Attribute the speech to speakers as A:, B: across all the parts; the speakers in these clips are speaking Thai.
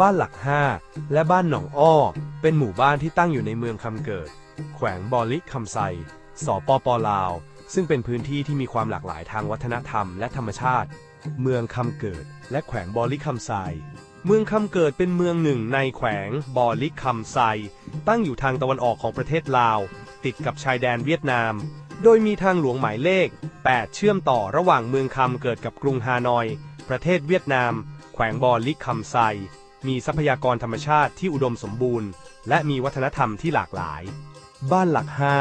A: บ้านหลักห้าและบ้านหนองอ้อ เป็นหมู่บ้านที่ตั้งอยู่ในเมืองคำเกิด แขวงบอลิคำไซสปปลาว ซึ่งเป็นพื้นที่ที่มีความหลากหลายทางวัฒนธรรมและธรรมชาติ เมืองคำเกิด และแขวงบอลิคำไซเมืองคำเกิดเป็นเมืองหนึ่งในแขวงบอลิคำไซตั้งอยู่ทางตะวันออกของประเทศลาว ติดกับชายแดนเวียดนาม โดยมีทางหลวงหมายเลข 8 เชื่อมต่อระหว่างเมืองคำเกิดกับกรุงฮานอย ประเทศเวียดนาม แขวงบอลิคำไซ มีทรัพยากรธรรมชาติที่อุดมสมบูรณ์ และมีวัฒนธรรมที่หลากหลาย บ้านหลักห้า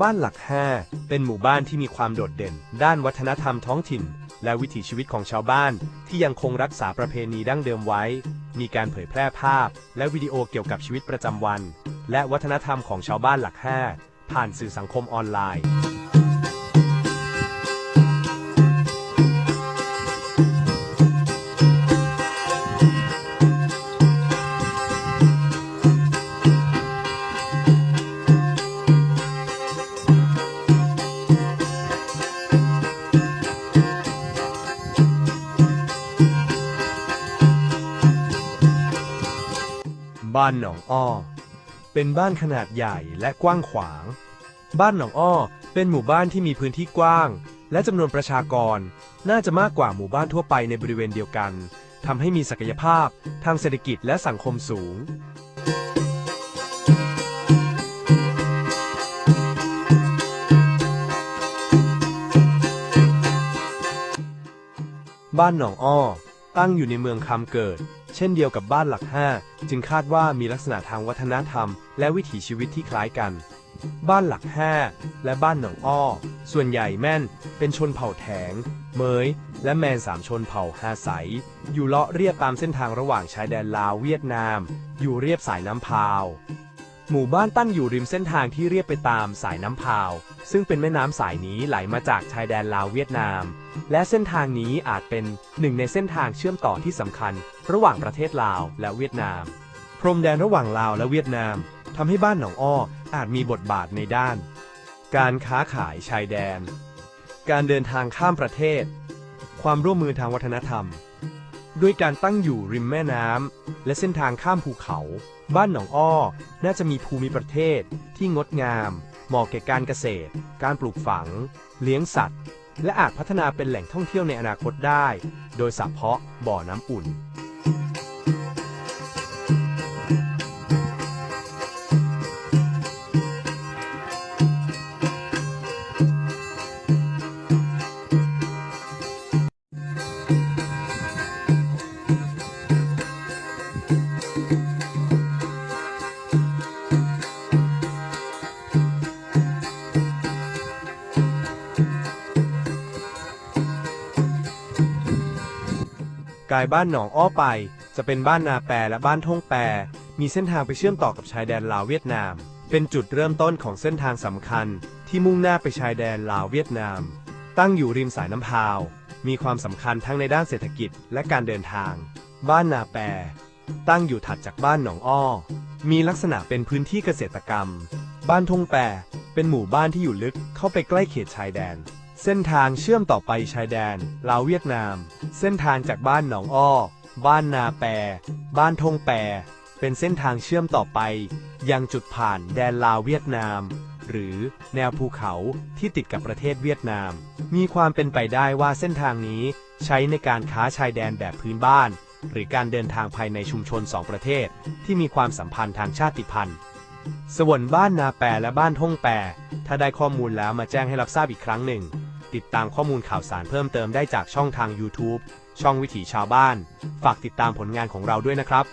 A: บ้านหลักห้าเป็นหมู่บ้านที่มีความโดดเด่น ด้านวัฒนธรรมท้องถิ่น และวิถีชีวิตของชาวบ้าน ที่ยังคงรักษาประเพณีดั้งเดิมไว้ มีการเผยแพร่ภาพ และวิดีโอเกี่ยวกับชีวิตประจำวัน และวัฒนธรรมของชาวบ้านหลักห้าผ่านสื่อสังคมออนไลน์ บ้านหนองอ้อ เป็นบ้านขนาดใหญ่และกว้างขวาง บ้านหนองอ้อ เป็นหมู่บ้านที่มีพื้นที่กว้าง และจำนวนประชากร น่าจะมากกว่าหมู่บ้านทั่วไปในบริเวณเดียวกันทำให้มีศักยภาพทางเศรษฐกิจและสังคมสูง บ้านหนองอ้อ ตั้งอยู่ในเมืองคำเกิด เช่นเดียวกับบ้านหลักห้าจึงคาดว่ามีลักษณะทางวัฒนธรรม และวิถีชีวิตที่คล้ายกัน บ้านหลักห้าและบ้านหนองอ้อ ส่วนใหญ่แม่น เป็นชนเผ่าแถง เมย และแมนสามชนเผ่าฮาไสอยู่เลาะเรียบตามเส้นทางระหว่างชายแดนลาวเวียดนาม อยู่เรียบสายน้ำพาว หมู่บ้านตั้งอยู่ริมเส้นทางที่เรียบไปตามสายน้ำพาว ซึ่งเป็นแม่น้ำสายนี้ไหลมาจากชายแดนลาวเวียดนาม และเส้นทางนี้อาจเป็นหนึ่งในเส้นทางเชื่อมต่อที่สำคัญ ระหว่างประเทศลาวและเวียดนาม พรมแดนระหว่างลาวและเวียดนามทำให้บ้านหนองอ้ออาจมีบทบาทในด้าน การค้าขายชายแดน การเดินทางข้ามประเทศ ความร่วมมือทางวัฒนธรรม ด้วยการตั้งอยู่ริมแม่น้ำและเส้นทางข้ามภูเขา บ้านหนองอ้อ น่าจะมีภูมิประเทศที่งดงาม เหมาะแก่การเกษตร การปลูกฝัง เลี้ยงสัตว์ และอาจพัฒนาเป็นแหล่งท่องเที่ยวในอนาคตได้ โดยเฉพาะบ่อน้ำอุ่น กายบ้านหนองอ้อไป จะเป็นบ้านนาแปรและบ้านท่งแปรมีเส้นทางไปเชื่อมต่อกับชายแดนลาวเวียดนาม เป็นจุดเริ่มต้นของเส้นทางสำคัญ ที่มุ่งหน้าไปชายแดนลาวเวียดนาม ตั้งอยู่ริมสายน้ำพาว มีความสำคัญทั้งในด้านเศรษฐกิจและการเดินทาง บ้านนาแปรตั้งอยู่ถัดจากบ้านหนองอ้อ มีลักษณะเป็นพื้นที่เกษตรกรรม บ้านทงแปรเป็นหมู่บ้านที่อยู่ลึกเข้าไปใกล้เขตชายแดน เส้นทางเชื่อมต่อไปชายแดนลาวเวียดนาม เส้นทางจากบ้านหนองอ้อ บ้านนาแปรบ้านทงแปรเป็นเส้นทางเชื่อมต่อไป ยังจุดผ่านแดนลาวเวียดนาม หรือแนวภูเขาที่ติดกับประเทศเวียดนาม มีความเป็นไปได้ว่าเส้นทางนี้ใช้ในการค้าชายแดนแบบพื้นบ้าน หรือการเดินทางภายในชุมชนสองประเทศ ที่มีความสัมพันธ์ทางชาติพันธุ์ส่วนบ้านนาแปรและบ้านท่งแปรถ้าได้ข้อมูลแล้วมาแจ้งให้รับทราบอีกครั้งหนึ่ง ติดตามข้อมูลข่าวสารเพิ่มเติมได้จากช่องทาง YouTube ช่องวิถีชาวบ้าน ฝากติดตามผลงานของเราด้วยนะครับ